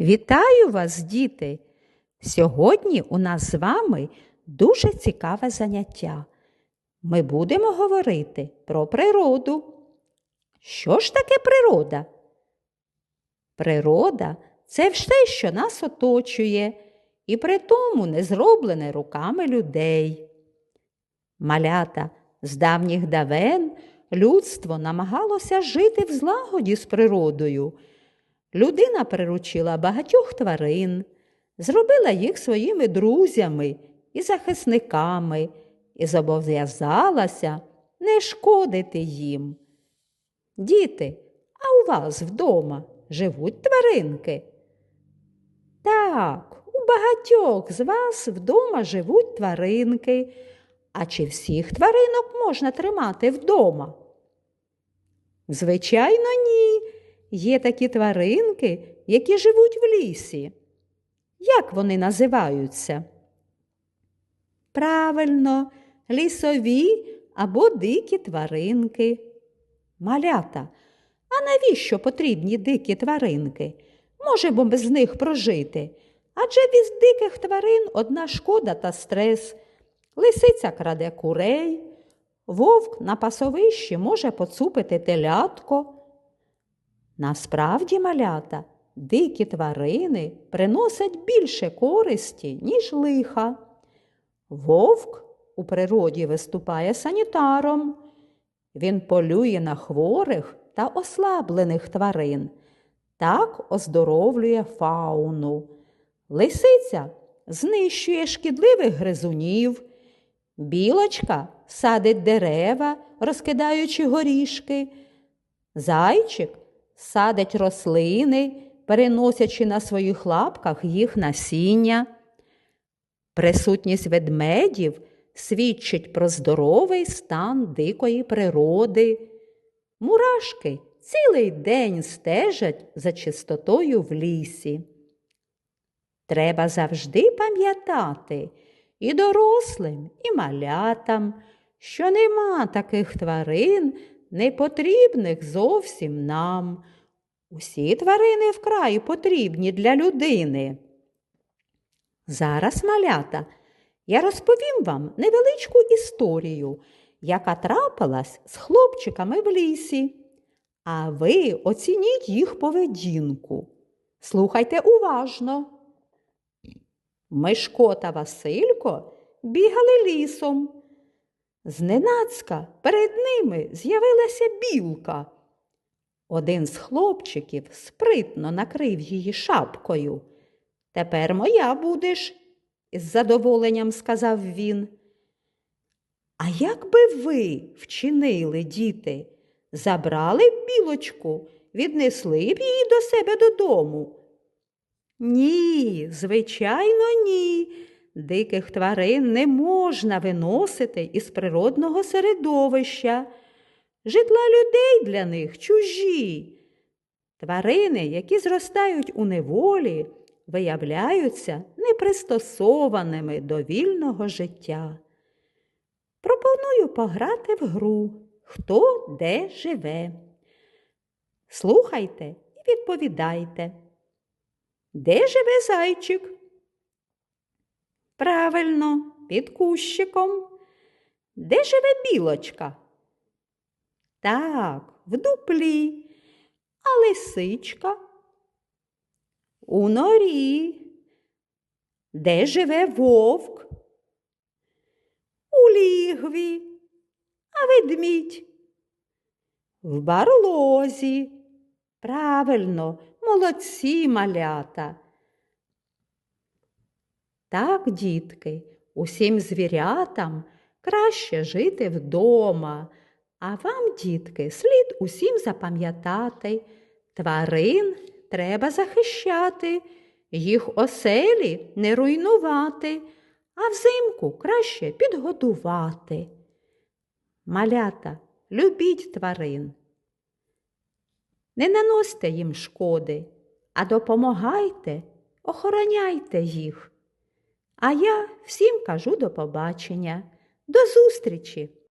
Вітаю вас, діти! Сьогодні у нас з вами дуже цікаве заняття. Ми будемо говорити про природу. Що ж таке природа? Природа це все, що нас оточує, і при тому не зроблене руками людей. Малята з давніх давен людство намагалося жити в злагоді з природою. Людина приручила багатьох тварин, зробила їх своїми друзями і захисниками і зобов'язалася не шкодити їм. Діти, а у вас вдома живуть тваринки? Так, у багатьох з вас вдома живуть тваринки. А чи всіх тваринок можна тримати вдома? Звичайно, ні. Є такі тваринки, які живуть в лісі. Як вони називаються? Правильно, лісові або дикі тваринки. Малята, а навіщо потрібні дикі тваринки? Можемо без них прожити. Адже від диких тварин одна шкода та стрес. Лисиця краде курей, вовк на пасовищі може поцупити телятко. Насправді, малята, дикі тварини приносять більше користі, ніж лиха. Вовк у природі виступає санітаром. Він полює на хворих та ослаблених тварин. Так оздоровлює фауну. Лисиця знищує шкідливих гризунів. Білочка садить дерева, розкидаючи горішки. Зайчик садить рослини, переносячи на своїх лапках їх насіння. Присутність ведмедів свідчить про здоровий стан дикої природи. Мурашки цілий день стежать за чистотою в лісі. Треба завжди пам'ятати і дорослим, і малятам, що нема таких тварин, не потрібних зовсім нам. Усі тварини вкрай потрібні для людини. Зараз, малята, я розповім вам невеличку історію, яка трапилась з хлопчиками в лісі. А ви оцініть їх поведінку. Слухайте уважно. Мишко та Василько бігали лісом. Зненацька перед ними з'явилася білка. Один з хлопчиків спритно накрив її шапкою. Тепер моя будеш, із задоволенням сказав він. А як би ви вчинили, діти, забрали б білочку, віднесли б її до себе додому? Ні, звичайно, ні. Диких тварин не можна виносити із природного середовища. Житла людей для них чужі. Тварини, які зростають у неволі, виявляються непристосованими до вільного життя. Пропоную пограти в гру, хто де живе. Слухайте і відповідайте. Де живе зайчик? Правильно, під кущиком. Де живе білочка? Так, в дуплі, а лисичка у норі. Де живе вовк? У лігві, а ведмідь. В барлозі. Правильно, молодці малята. Так, дітки, усім звірятам краще жити вдома, а вам, дітки, слід усім запам'ятати. Тварин треба захищати, їх оселі не руйнувати, а взимку краще підгодувати. Малята, любіть тварин. Не наносьте їм шкоди, а допомагайте, охороняйте їх. А я всім кажу до побачення, до зустрічі!